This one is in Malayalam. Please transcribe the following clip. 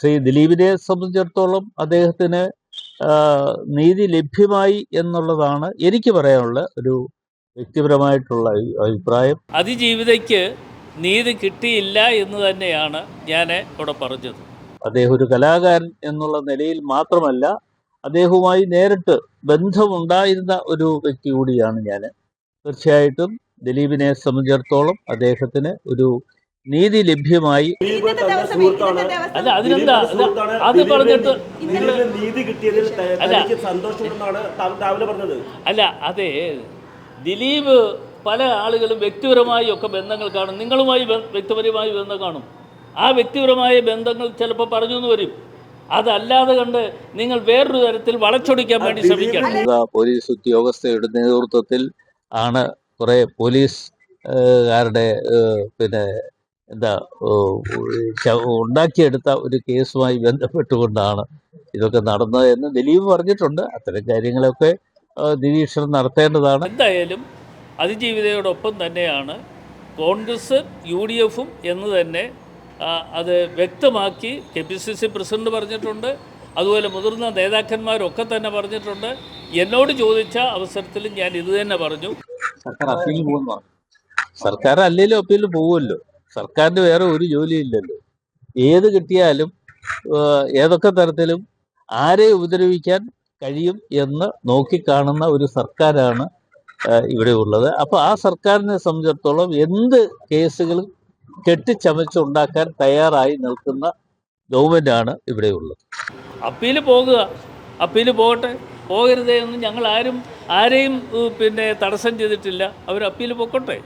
ശ്രീ ദിലീപിനെ സംബന്ധിച്ചിടത്തോളം അദ്ദേഹത്തിന് നീതി ലഭ്യമായി എന്നുള്ളതാണ് എനിക്ക് പറയാനുള്ള ഒരു വ്യക്തിപരമായിട്ടുള്ള അഭിപ്രായം. അതിജീവിതയ്ക്ക് നീതി കിട്ടിയില്ല എന്ന് തന്നെയാണ് ഞാൻ ഇവിടെ പറഞ്ഞത്. അദ്ദേഹം ഒരു കലാകാരൻ എന്നുള്ള നിലയിൽ മാത്രമല്ല അദ്ദേഹവുമായി നേരിട്ട് ബന്ധമുണ്ടായിരുന്ന ഒരു വ്യക്തി കൂടിയാണ് ഞാൻ തീർച്ചയായിട്ടും ദിലീപിനെ സംബന്ധിച്ചിടത്തോളം അദ്ദേഹത്തിന് ഒരു നീതി ലഭ്യമായി. അല്ല അതിനെന്താ. അത് പറഞ്ഞിട്ട് നീതി കിട്ടിയതിൽ അല്ല. രാവിലെ പറഞ്ഞത്. അതെ. ദിലീപ് പല ആളുകളും വ്യക്തിപരമായി ഒക്കെ ബന്ധങ്ങൾ കാണും. നിങ്ങളുമായി വ്യക്തിപരമായി ബന്ധം കാണും. ആ വ്യക്തിപരമായ ബന്ധങ്ങൾ ചിലപ്പോൾ പറഞ്ഞു എന്ന് വരും. അതല്ലാതെ കണ്ട് നിങ്ങൾ വേറൊരു തരത്തിൽ വളച്ചൊടിക്കാൻ വേണ്ടി ശ്രമിക്കണം. പോലീസ് ഉദ്യോഗസ്ഥയുടെ നേതൃത്വത്തിൽ ആണ് കുറെ പോലീസ് കാരുടെ പിന്നെ എന്താ ഉണ്ടാക്കിയെടുത്ത ഒരു കേസുമായി ബന്ധപ്പെട്ടുകൊണ്ടാണ് ഇതൊക്കെ നടന്നത് എന്ന് ദിലീപ് പറഞ്ഞിട്ടുണ്ട്. അത്തരം കാര്യങ്ങളൊക്കെ നിരീക്ഷണം നടത്തേണ്ടതാണ്. എന്തായാലും അതിജീവിതയോടൊപ്പം തന്നെയാണ് കോൺഗ്രസ് യു ഡി എഫും എന്ന് തന്നെ അത് വ്യക്തമാക്കി K P C C president പറഞ്ഞിട്ടുണ്ട്. അതുപോലെ മുതിർന്ന നേതാക്കന്മാരൊക്കെ തന്നെ പറഞ്ഞിട്ടുണ്ട്. എന്നോട് ചോദിച്ച അവസരത്തിൽ ഞാൻ ഇത് തന്നെ പറഞ്ഞു. സർക്കാർ അപ്പീൽ സർക്കാർ അല്ലെങ്കിലും അപ്പീൽ പോകുമല്ലോ. സർക്കാരിന് വേറെ ഒരു ജോലിയില്ലല്ലോ. ഏത് കിട്ടിയാലും ഏതൊക്കെ തരത്തിലും ആരെ ഉപദ്രവിക്കാൻ കഴിയും എന്ന് നോക്കിക്കാണുന്ന ഒരു സർക്കാരാണ് ഇവിടെ ഉള്ളത്. അപ്പോൾ ആ സർക്കാരിനെ സംബന്ധിച്ചിടത്തോളം എന്ത് കേസുകളും കെട്ടിച്ചമച്ചുണ്ടാക്കാൻ തയ്യാറായി നിൽക്കുന്ന ഗവൺമെന്റാണ് ഇവിടെ ഉള്ളത്. അപ്പീൽ പോകുക അപ്പീൽ പോകട്ടെ. പോകരുതേ എന്ന് ഞങ്ങൾ ആരും ആരെയും പിന്നെ തടസ്സം ചെയ്തിട്ടില്ല. അവർ അപ്പീൽ പൊക്കോട്ടെ.